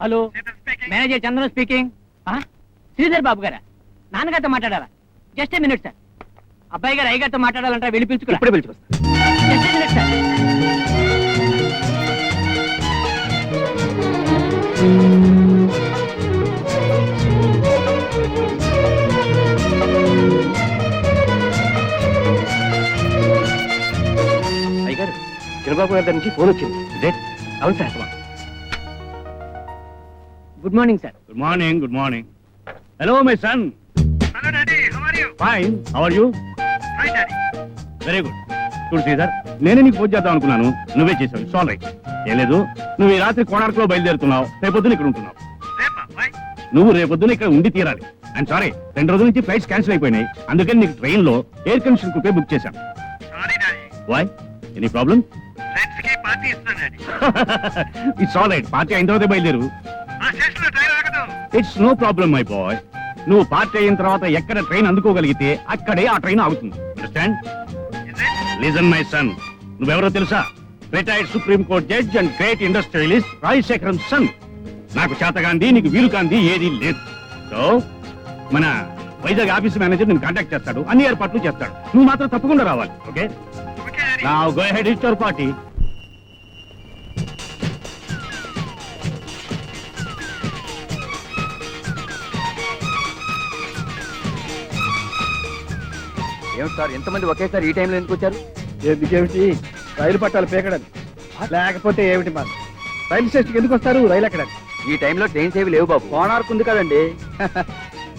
Hello manager Chandran speaking Sridhar Babu గారా? నాన్నగారితో మాట్లాడాలా? జస్ట్ ఏ మినిట్ సార్ అబ్బాయి గారు అయ్యగారితో మాట్లాడాలంటే వెళ్ళి పిలుచుకురా. ఇప్పుడే పిలుచుకొస్తా జస్ట్ ఏ మినిట్ సార్ అయ్యగారు చిరబాబు గారి దగ్గర నుంచి ఫోన్ వచ్చింది. అవును sir good morning sir good morning good morning hello my son Hello, Daddy. How are you? Fine are you Hi, Daddy. Very good చూడు శ్రీధర్ నేనే నీకు ఫోన్ చేద్దాం అనుకున్నాను. నువ్వే చేసావు. సాల్ రైట్ ఏం లేదు. నువ్వు ఈ రాత్రి కోణార్కులో బయలుదేరుతున్నావు. రేపొద్దున ఇక్కడ ఉంటున్నావు? నువ్వు రేపొద్దున ఇక్కడ ఉండి తీరాలి. అండ్ సారీ రెండు రోజుల నుంచి ఫ్లైట్స్ క్యాన్సిల్ అయిపోయినాయి. అందుకని నీకు ట్రైన్లో ఎయిర్ కండిషన్ కుపే బుక్ చేశాను. Sorry, Daddy. Why any problem daddy it's all right party అయిన తర్వాత బయలుదేరు. It's no problem my boy నువ్వు పార్టీ అయిన తర్వాత ఎక్కడ ట్రైన్ అందుకోగలిగితే అక్కడే ఆ ట్రైన్ ఆగుతుంది. అండర్స్టాండ్? లిజన్ మై సన్ నువ్వెవరో తెలుసా? Retired supreme court judge and great industrialist Rajasekharam son నాకు చేతగాంది నీకు వీలు కాంది ఏది లేదు. సో మన వైజాగ్ ఆఫీస్ మేనేజర్ నేను కాంటాక్ట్ చేస్తాడు. అన్ని ఏర్పాట్లు చేస్తాడు. నువ్వు మాత్రం తప్పకుండా రావాలి. ఓకే. నా గో హెడ్ ఇస్ పార్టీ ఏమిటి సార్ ఎంతమంది ఒకేసారి ఈ టైంలో ఎందుకు వచ్చారు? ఎందుకేమిటి? రైలు పట్టాలు పీకడానికి లేకపోతే ఏమిటి మరి? రైలు స్టేషన్కి ఎందుకు వస్తారు? రైలు ఎక్కడానికి? ఈ టైంలో ట్రైన్స్ ఏవి లేవు బాబు. కోణార్కు ఉంది కదండి.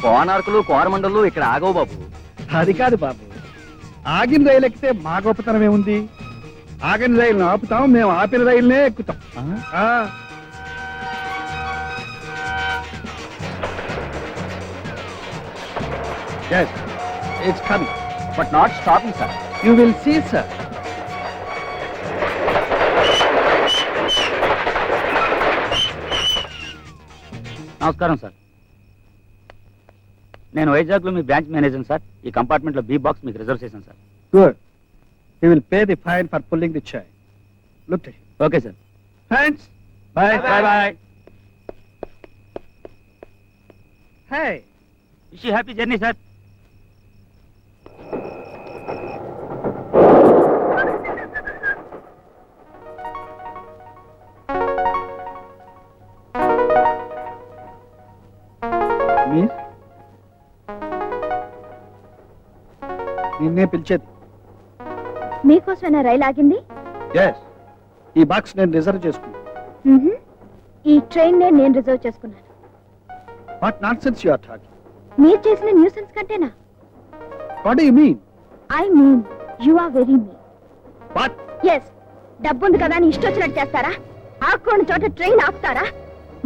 కోనార్కులు కోరమండలు ఇక్కడ ఆగవు బాబు. అది కాదు బాబు. ఆగిన రైలు ఎక్కితే మా గొప్పతనం ఏముంది? ఆగిన రైలును ఆపుతాం మేము ఆపిన రైలునే ఎక్కుతాం. ఆ. Yes, it's coming. But not stopping sir You will see, sir. నమస్కారం సార్ నేను వైజాగ్లో మీ బ్రాంచ్ మేనేజర్ సార్ ఈ కంపార్ట్మెంట్లో బి బాక్స్ మీకు రిజర్వ్ చేశాను sir will pay the fine for pulling the chain. Look at him. Okay sir Thanks. Bye. Bye. Bye. Hey. Wish happy journey sir నిన్నే పిలిచేది. మీకోసమైనా రైలు ఆగింది? ఈ బాక్స్ నేను రిజర్వ్ చేసుకున్నాను. ఈ ట్రైన్ నేను రిజర్వ్ చేసుకున్నాను. What nonsense you are talking మీరు చేసిన nuisance కంటేనా? What you mean I mean you are very mean what's డబ్బుంది కదా అని ఇష్టొచ్చినట్టు చేస్తారా? ఆకుకోని చోట ట్రైన్ ఆపుతారా?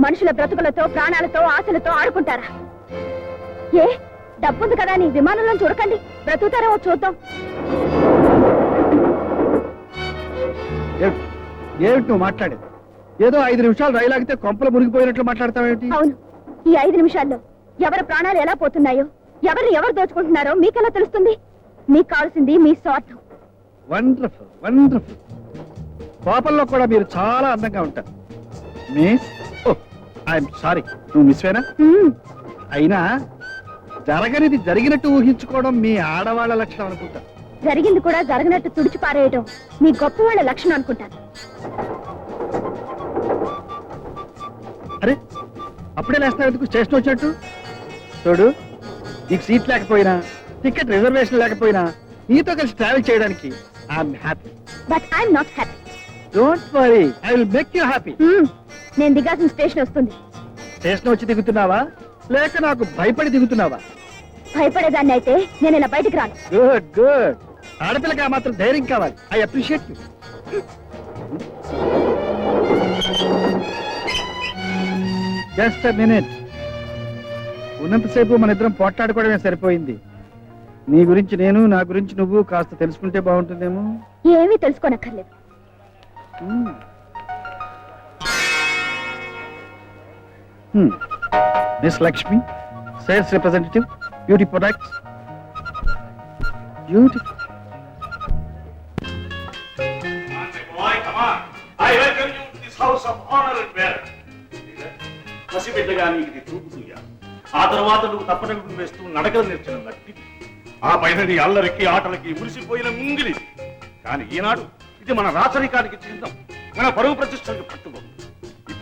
మనుషుల బ్రతుకులతో ప్రాణాలతో ఆశలతో ఆడుకుంటారా? ఏ? డబ్బుంది కదా అని విమానంలో చూడకండి బ్రతుకుతారేమో చూద్దాం. ఏమిటి? ఏమిటి నువ్వు మాట్లాడేది? ఏదో ఐదు నిమిషాలు రైలు ఆగితే కొంపలు మునిగిపోయినట్లు మాట్లాడతావేంటి అవును. ఈ ఐదు నిమిషాల్లో ఎవరి ప్రాణాలు ఎలా పోతున్నాయో ఎవరిని ఎవరు దోచుకుంటున్నారో మీకెలా తెలుస్తుంది? మీకు కావాల్సింది మీ స్వార్థం. వండర్ఫుల్ వండర్ఫుల్ కోపంలో కూడా మీరు చాలా అందంగా ఉంటారు. మిస్ ఓ ఐఎమ్ సారీ నువ్వు మిస్వేనా మ్మ్. అయినా జరగనిది జరిగినట్టు ఊహించుకోవడం మీ ఆడవాళ్ళ లక్షణం అనుకుంటా. జరిగింది కూడా జరగనట్టు తుడిచి పారేయడం మీ గొప్ప వాళ్ళ లక్షణం అనుకుంటాను. అరే అప్పుడే లేస్తావు ఎందుకు? స్టేషన్ వచ్చినట్టు? చూడు నీకు సీట్ లేకపోయినా టికెట్ రిజర్వేషన్ లేకపోయినా నీతో కలిసి ట్రావెల్ చేయడానికి I'm happy but I'm not happy don't worry I will make you happy నేను దిగాల్సిన స్టేషన్ వస్తుంది. స్టేషన్ వచ్చి దిగుతున్నావా? లేక నాకు భయపడి దిగుతున్నావా? భయపడేదాన్ని అయితే నేను ఇలా బయటికి రాను. గుడ్ గుడ్ ఆడపిల్లకి ఆ మాత్రం ధైర్యం కావాలి. I appreciate you just minute ఉన్నంతసేపు మన ఇద్దరం పోట్లాడుకోవడమే సరిపోయింది. నీ గురించి నేను నా గురించి నువ్వు కాస్త తెలుసుకుంటే బాగుంటుందేమో? ఏమీ తెలుసుకోనక్కర్లేదు. Miss Lakshmi sales representative beauty products beauty పసిబిడ్డగా నీకు ఇది చూపుతుయ్యా ఆ తర్వాత నువ్వు తప్పటడుగులు వేస్తూ నడకలు నేర్చిన నట్టి ఆ పైన నీ అల్లరికి ఆటలకి మురిసిపోయిన ముంగిలి. కానీ ఈనాడు ఇది మన రాచరికానికి చిహ్నం మన పరువు ప్రతిష్టలకు కట్టుబడి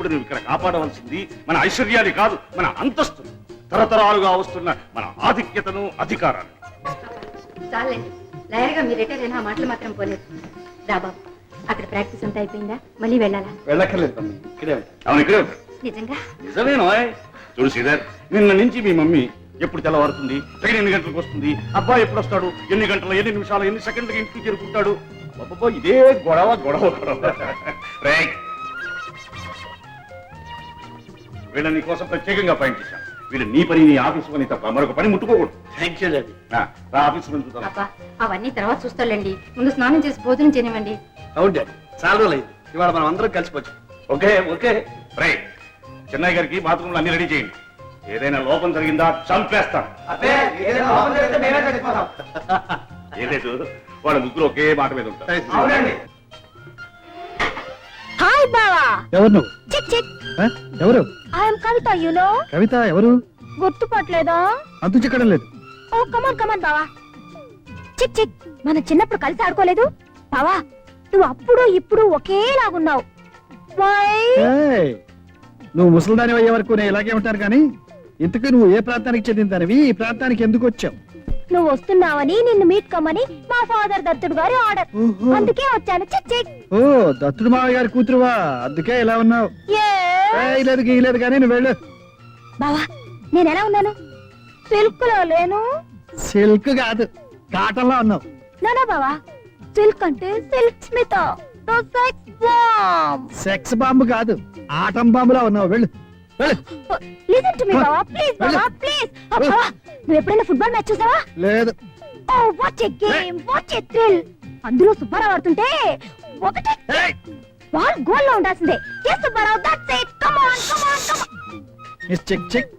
ఇప్పుడు నువ్వు ఇక్కడ కాపాడవలసింది మన ఐశ్వర్యాన్ని కాదు మన అంతస్తును తరతరాలుగా వస్తున్న మన ఆధిక్యతను అధికారాన్ని చాలండి లాయర్గా మీరు రిటైర్ అయినా ఆ మాటలు మాత్రం పోలేదు. రా బాబు అక్కడ ప్రాక్టీస్ అంతా అయిపోయిందా? మళ్ళీ వెళ్ళాలా? వెళ్ళక్కర్లేదు మమ్మీ ఇక్కడే ఉంటా. అవును ఇక్కడే ఉంటాడు నిజంగా? నిజమేనో చూడు శ్రీధర్ నిన్న నుంచి మీ మమ్మీ ఎప్పుడు తెల్లవారుతుంది ట్రైన్ ఎన్ని గంటలకు వస్తుంది అబ్బాయి ఎప్పుడు వస్తాడు ఎన్ని గంటలు ఎన్ని నిమిషాలు ఎన్ని సెకండ్లకి ఇంటికి చేరుకుంటాడు? అబ్బబ్బో, ఇదే గొడవ గొడవ గొడవ. రేయ్. వీళ్ళ నీ కోసం ప్రత్యేకంగా పాయింట్ చేశాను. వీళ్ళు నీ పని నీ ఆఫీస్ పని తప్ప మరొక పని ముట్టుకోకూడదు. థ్యాంక్ యూ ఆ, రా ఆఫీస్ పని చూద్దాం. అబ్బా అవన్నీ తర్వాత చూస్తాలండి ముందు స్నానం చేసి భోజనం చేయనివ్వండి. అవును డాడీ చాలా రోజులు అయింది. ఇవాళ మనం అందరం కలిసిపోవచ్చు ఓకే ఓకే. రైట్ చెన్నై గారికి బాత్రూమ్లు అన్ని రెడీ చేయండి. ఏదైనా లోపం జరిగిందా చంపేస్తాను. ఏలేదు వాళ్ళ ముగ్గురు ఒకే మాట మీద ఉంటారు. హాయ్ బావా. ఎవరు నువ్వు? చిక్ చిక్. ఆ? ఎవరు? ఐఎమ్ కవిత యునో కవిత ఎవరు? గుర్తుపట్టలేదా? అంతు చిక్కడం లేదు. ఓ కమాన్ కమాన్ బావా చిక్ చిక్. మన చిన్నప్పుడు కలిసి ఆడుకోలేదు. బావా నువ్వు అప్పుడు ఇప్పుడు ఒకేలాగున్నావు. వై ఏయ్, నువ్వు ముసలిదాని అయ్యే వరకు నేను ఇలాగే ఉంటాను కానీ ఇంతకు నువ్వు ఏ ప్రాంతానికి చెందిన దానివి? ఈ ప్రాంతానికి ఎందుకు వచ్చావు? నువ్వు వస్తున్నావని నిన్ను మీట్ కమ్మని మా ఫాదర్ దత్తుడు గారి ఆర్డర్ ఓహో. అందుకే వచ్చాను. చిక్ చిక్. ఓ దత్తుడు మావయ్య గారి కూతురువా? అందుకే ఇలా ఉన్నావు. Yes. ఏయ్, లేదు గీయలేదు కానీ నువ్వు వెళ్ళు. బావా నేను ఎలా ఉన్నాను? సిల్క్లో లేను. సిల్క్ కాదు కాటన్లో ఉన్నావు. నానా బావా సిల్క్ అంటే silk Smitha sex bomb sex bomb కాదు ఆటం బాంబులా ఉన్నావు. వెళ్ళు వెళ్ళు. లిసన్ టు మీ బావా ప్లీజ్ బావా ప్లీజ్ బావా నువ్వు ఎప్పుడైనా ఫుట్బాల్ మ్యాచ్ చూసావా? లేదు. Oh watch game watch thrill అందులో సుబ్బారావు ఆడుతుంటే ఒకటి ఏయ్, బాల్ గోల్లో ఉండాల్సిందే yes Subbarao that's it come on come on come miss chick chick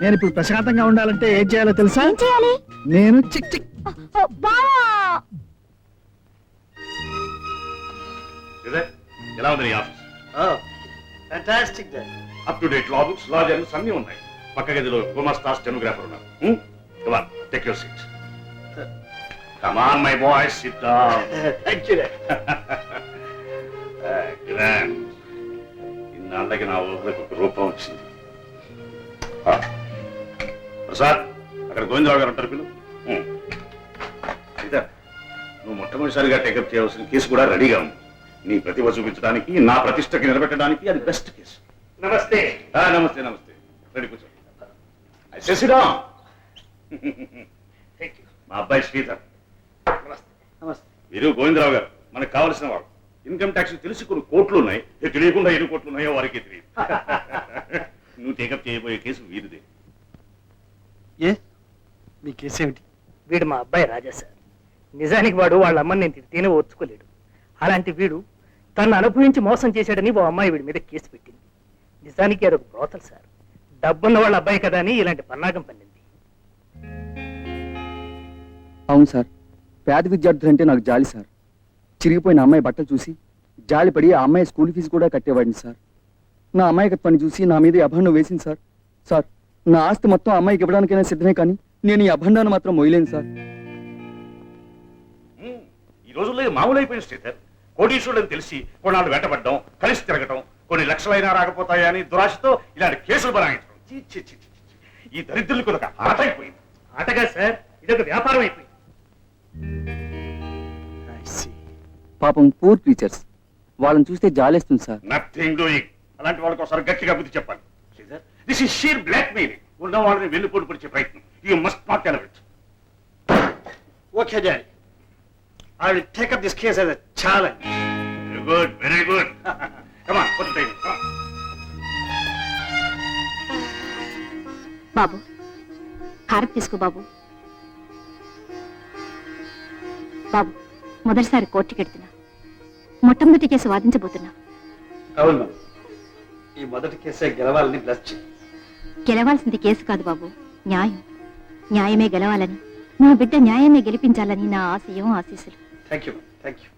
నేను ఇప్పుడు ప్రశాంతంగా ఉండాలంటే ఏం చేయాలో తెలుసా? ఏం చేయాలి? నేను చిక్ చిక్ ఓ, ఓ, బావా! ఎలా ఉంది నీ office? Fantastic up to date law books law journals అన్ని ఉన్నాయి. పక్క గదిలో గుమస్తా స్టెనోగ్రాఫర్ ఉన్నారు come on take your seat come on my boy sit down thank ఇన్నాళ్ళకి నా ఊహలకు ఒక రూపం వచ్చింది. ఆ. ప్రసాద్ అక్కడ గోవిందరావు గారు ఉంటారు పిల్లలు సీత నువ్వు మొట్టమొదటిసారిగా టేకప్ చేయవలసిన కేసు కూడా రెడీగా ఉంది. నీ ప్రతిభ చూపించడానికి నా ప్రతిష్టకి నిలబెట్టడానికి అది బెస్ట్ కేసు. నమస్తే. నమస్తే నమస్తే. రెడీ కూర్చో. శశిరా మా అబ్బాయి శ్రీధర్. నమస్తే. వీరు గోవిందరావు గారు. మనకు కావలసిన వారు ఇన్కమ్ ట్యాక్స్ తెలిసి కొన్ని కోట్లు ఉన్నాయి తెలియకుండా ఎన్ని కోట్లు ఉన్నాయో వారికి తెలియదు. నువ్వు టేకప్ చేయబోయే కేసు వీరిదే. ఏ? మీ కేసు ఏమిటి? వీడు మా అబ్బాయి రాజా సార్. నిజానికి వాడు వాళ్ళ అమ్మని నేను తిడితేనే ఓర్చుకోలేడు అలాంటి వీడు తను అనుభవించి మోసం చేశాడని ఓ అమ్మాయి వీడి మీద కేసు పెట్టింది. నిజానికి అదొక బ్రోతలు సార్. డబ్బున్న వాళ్ళ అబ్బాయి కదా అని ఇలాంటి పన్నాగం పన్నింది. అవును సార్. పేద విద్యార్థులంటే నాకు జాలి సార్. చిరిగిపోయిన అమ్మాయి బట్టలు చూసి జాలిపడి ఆ అమ్మాయి స్కూల్ ఫీజు కూడా కట్టేవాడిని సార్. నా అమ్మాయికత్వాన్ని చూసి నా మీద ఈ అభండం వేసింది సార్. సార్ నా ఆస్తి మొత్తం అమ్మాయికి ఇవ్వడానికైనా సిద్ధమే కానీ నేను ఈ అభండాన్ని మాత్రం మొయ్యలేను సార్. ఈ రోజుల్లో ఇది మామూలు అయిపోయింది శ్రీధర్. కోటీశ్వరుడు తెలిసి కొన్నాళ్ళు వెంటబడ్డం కలిసి తిరగటం కొన్ని లక్షలైనా రాకపోతాయా అని దురాశతో ఇలాంటి కేసులు బనాయించడం. చీ, చీ, చీ, చీ, చీ. ఈ దరిద్రులకు ఒక ఆట అయిపోయింది ఆటగా సార్ ఇదొక వ్యాపారం అయిపోయింది. పాపం పూర్ క్రీచర్స్ వాళ్ళని చూస్తే జాలేస్తుంది సార్. నథింగ్ డూయింగ్ అలాంటి వాళ్ళకి ఒకసారి గట్టిగా బుద్ధి చెప్పాలి. This is sheer blackmailing ఉన్న వాళ్ళని వెన్నుపోటు పొడిచే ప్రయత్నం. You must not elevate okay daddy I will take up this case as a challenge very good very good come on కొత్త టైం బాబు హారతి తీసుకో బాబు. బాబు మొదటిసారి కోర్టుకి వెళ్తున్నా మొట్టమొదటి కేసు వాదించబోతున్నా. అవును. ఈ మొదటి కేసే గెలవాలని బ్లస్ గెలవాల్సింది కేసు కాదు బాబు. న్యాయం. న్యాయమే గెలవాలని. నా బిడ్డ న్యాయమే గెలిపించాలని నా ఆశయం ఆశీస్సులు. Thank you thank you